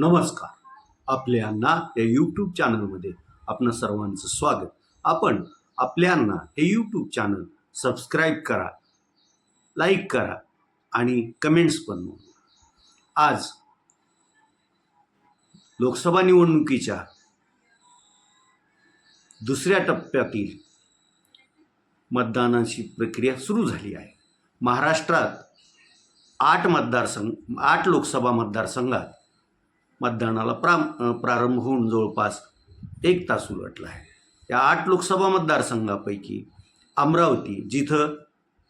नमस्कार. आपल्यांना या यूट्यूब चॅनलमध्ये आपण सर्वांचं स्वागत. आपण आपल्यांना हे यूट्यूब चॅनल सबस्क्राईब करा लाईक करा आणि कमेंट्स पण नोंदवा आज लोकसभा निवडणुकीच्या दुसऱ्या टप्प्यातील मतदानाची प्रक्रिया सुरू झाली आहे. महाराष्ट्रात आठ मतदारसंघ आठ लोकसभा मतदारसंघात मतदानाला प्राम प्रारंभ होऊन जवळपास एक तास उलटला आहे. या आठ लोकसभा मतदारसंघापैकी अमरावती जिथं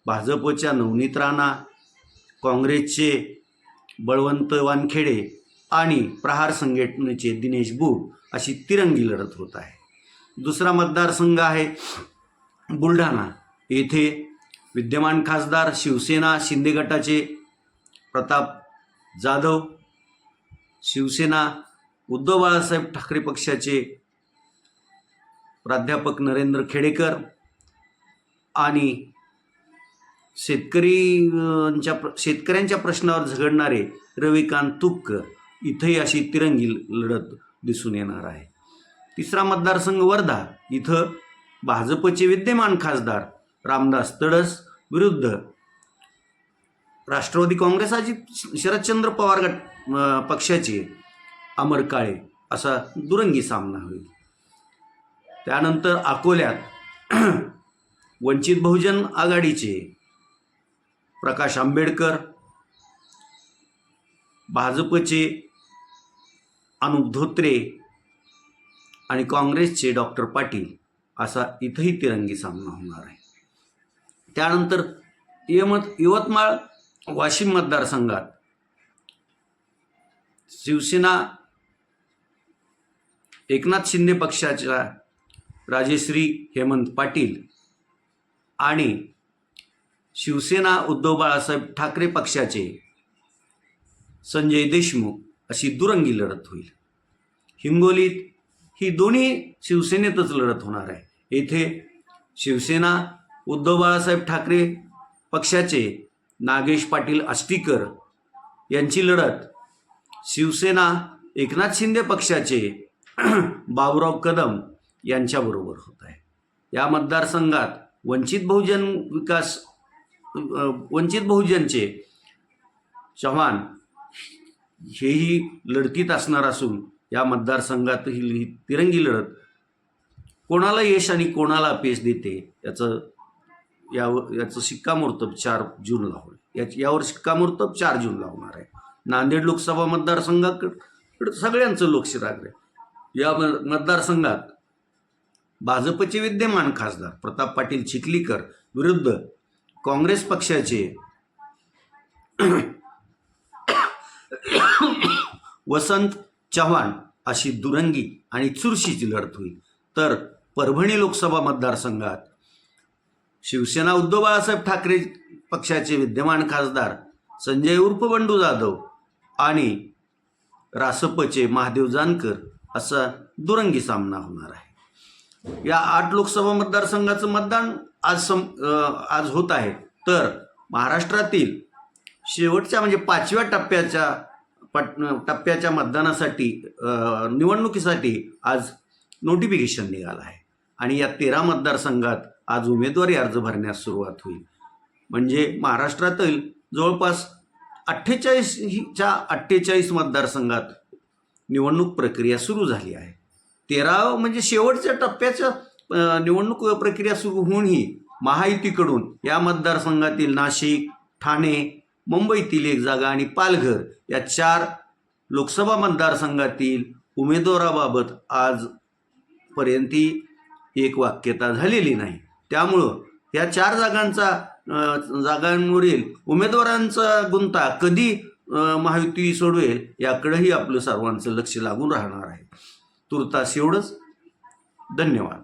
भाजपच्या नवनीत राणा काँग्रेसचे बळवंत वानखेडे आणि प्रहार संघटनेचे दिनेश बुग अशी तिरंगी लढत होत आहे. दुसरा मतदारसंघ आहे बुलढाणा. येथे विद्यमान खासदार शिवसेना शिंदे गटाचे प्रताप जाधव शिवसेना उद्धव बाळासाहेब ठाकरे पक्षाचे प्राध्यापक नरेंद्र खेडेकर आणि शेतकरीच्या प्र शेतकऱ्यांच्या प्रश्नावर झगडणारे रविकांत तुपकर इथंही अशी तिरंगी लढत दिसून येणार आहे. तिसरा मतदारसंघ वर्धा इथं भाजपचे विद्यमान खासदार रामदास तडस विरुद्ध राष्ट्रवादी काँग्रेस अजित शरदचंद्र पवार गट पक्षाचे अमर काळे असा दुरंगी सामना होईल. त्यानंतर अकोल्यात वंचित बहुजन आघाडीचे प्रकाश आंबेडकर भाजपचे अनुप धोत्रे आणि काँग्रेसचे डॉक्टर पाटील असा इथंही तिरंगी सामना होणार आहे. त्यानंतर यमत यवतमाळ वाशिम मतदारसंघात शिवसेना एकनाथ शिंदे पक्षाच्या राजेश्री हेमंत पाटील आणि शिवसेना उद्धव बाळासाहेब ठाकरे पक्षाचे संजय देशमुख अशी दुरंगी लढत होईल. हिंगोलीत ही दोन्ही शिवसेनेतच लढत होणार आहे. येथे शिवसेना उद्धव बाळासाहेब ठाकरे पक्षाचे नागेश पाटील आष्टीकर यांची लढत. शिवसेना एकनाथ शिंदे पक्षाचे बाबुराव कदम यांच्याबरोबर होत आहे. या मतदारसंघात वंचित बहुजन विकास वंचित बहुजनचे चव्हाण हेही लढतीत असणार असून या मतदारसंघात ही तिरंगी लढत कोणाला यश आणि कोणाला अपयश देते याचं यावर याचं शिक्कामोर्तब चार जूनला होईल. याच यावर शिक्कामोर्तब चार जूनला होणार आहे. नांदेड लोकसभा मतदारसंघाकडे सगळ्यांचं लक्ष लागलं आहे. या मतदारसंघात भाजपचे विद्यमान खासदार प्रताप पाटील चिखलीकर विरुद्ध काँग्रेस पक्षाचे वसंत चव्हाण अशी दुरंगी आणि चुरशीची लढत होईल. तर परभणी लोकसभा मतदारसंघात शिवसेना उद्धव बाळासाहेब ठाकरे पक्षाचे विद्यमान खासदार संजय उर्फ बंडू जाधव आणि रासपचे महादेव जानकर असा दुरंगी सामना होणार आहे. या आठ लोकसभा मतदारसंघाचं मतदान आज सम आज होत आहे. तर महाराष्ट्रातील शेवटच्या म्हणजे पाचव्या टप्प्याच्या पट टप्प्याच्या मतदानासाठी निवडणुकीसाठी आज नोटिफिकेशन निघालं आहे. आणि या तेरा मतदारसंघात आज उमेदवारी अर्ज भरण्यास सुरुवात होईल. म्हणजे महाराष्ट्रातील जवळपास अठ्ठेचाळीसच्या अठ्ठेचाळीस मतदारसंघात निवडणूक प्रक्रिया सुरू झाली आहे. तेरा म्हणजे शेवटच्या टप्प्याच्या निवडणूक प्रक्रिया सुरू होऊनही महायुतीकडून या मतदारसंघातील नाशिक ठाणे मुंबईतील एक जागा आणि पालघर या चार लोकसभा मतदारसंघातील उमेदवाराबाबत आजपर्यंत एक वाक्यता झालेली नाही. त्यामुळं या चार जागांचा जागांवरील उमेदवारांचा गुंता कधी महायुती सोडवेल याकडेही आपलं सर्वांचं लक्ष लागून राहणार आहे. तुर्तास एवढंच. धन्यवाद.